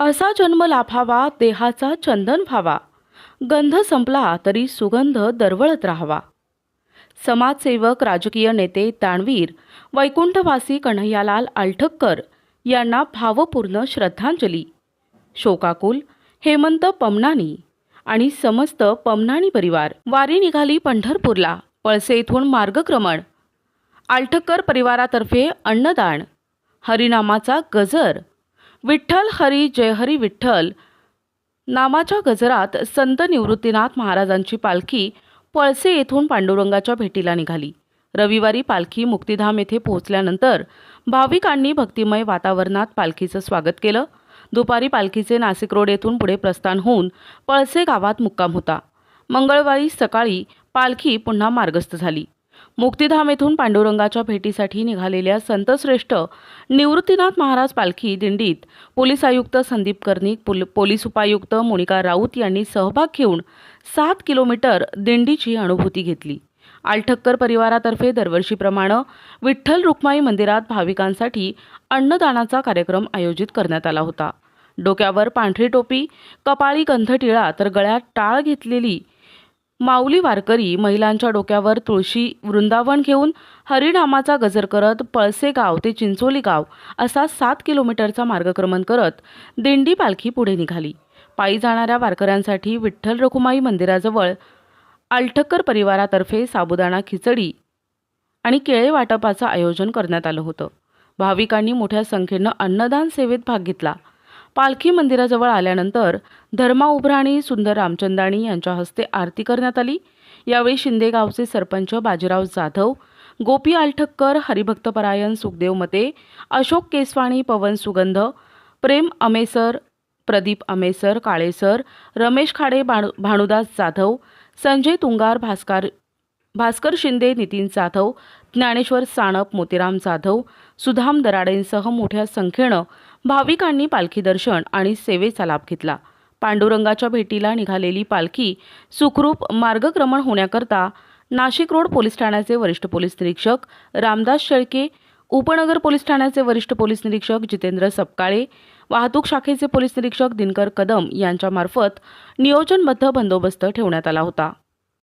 असा जन्म लाभावा देहाचा चंदन व्हावा. गंध संपला तरी सुगंध दरवळत राहावा. समाजसेवक राजकीय नेते दानवीर वैकुंठवासी कन्हैयालाल आलठक्कर यांना भावपूर्ण श्रद्धांजली. शोकाकुल हेमंत पमनानी आणि समस्त पमनानी परिवार. वारी निघाली पंढरपूरला पळसे इथून मार्गक्रमण. आलठक्कर परिवारातर्फे अन्नदान. हरिनामाचा गजर. विठ्ठल हरी जय हरी विठ्ठल. नामाच्या गजरात संत निवृत्तीनाथ महाराजांची पालखी पळसे येथून पांडुरंगाच्या भेटीला निघाली. रविवारी पालखी मुक्तिधाम येथे पोहोचल्यानंतर भाविकांनी भक्तिमय वातावरणात पालखीचं स्वागत केलं. दुपारी पालखीचे नाशिक रोड येथून पुढे प्रस्थान होऊन पळसे गावात मुक्काम होता. मंगळवारी सकाळी पालखी पुन्हा मार्गस्थ झाली. मुक्तिधाम येथून पांडुरंगाच्या भेटीसाठी निघालेल्या संतश्रेष्ठ निवृत्तीनाथ महाराज पालखी दिंडीत पोलीस आयुक्त संदीप कर्णिक पोल पोलीस उपायुक्त मोनिका राऊत यांनी सहभाग घेऊन सात किलोमीटर दिंडीची अनुभूती घेतली. आलठक्कर परिवारातर्फे दरवर्षीप्रमाणे विठ्ठल रुक्माई मंदिरात भाविकांसाठी अन्नदानाचा कार्यक्रम आयोजित करण्यात आला होता. डोक्यावर पांढरी टोपी कपाळी कंथटिळा तर गळ्यात टाळ घेतलेली माऊली वारकरी महिलांच्या डोक्यावर तुळशी वृंदावन घेऊन हरिनामाचा गजर करत पळसे गाव ते चिंचोली गाव असा सात किलोमीटरचा मार्गक्रमण करत दिंडी पालखी पुढे निघाली. पायी जाणाऱ्या वारकऱ्यांसाठी विठ्ठल रखुमाई मंदिराजवळ आलठक्कर परिवारातर्फे साबुदाणा खिचडी आणि केळे वाटपाचं आयोजन करण्यात आलं होतं. भाविकांनी मोठ्या संख्येनं अन्नदान सेवेत भाग घेतला. पालखी मंदिराजवळ आल्यानंतर धर्मा उभराणी सुंदर रामचंदाणी यांच्या हस्ते आरती करण्यात आली. यावेळी शिंदे गावचे सरपंच बाजीराव जाधव गोपी आलठक्कर हरिभक्तपरायण सुखदेव मते अशोक केसवाणी पवन सुगंध प्रेम अमेसर प्रदीप अमेसर काळेसर रमेश खाडे भाणु भानुदास जाधव संजय तुंगार भास्कर भास्कर शिंदे नितीन जाधव ज्ञानेश्वर साणप मोतीराम जाधव सुधाम दराडेंसह मोठ्या संख्येनं भाविकांनी पालखी दर्शन आणि सेवेचा लाभ घेतला. पांडुरंगाच्या भेटीला निघालेली पालखी सुखरूप मार्गक्रमण होण्याकरता नाशिक रोड पोलीस ठाण्याचे वरिष्ठ पोलीस निरीक्षक रामदास शेळके उपनगर पोलीस ठाण्याचे वरिष्ठ पोलीस निरीक्षक जितेंद्र सपकाळे वाहतूक शाखेचे पोलीस निरीक्षक दिनकर कदम यांच्यामार्फत नियोजनबद्ध बंदोबस्त ठेवण्यात आला होता.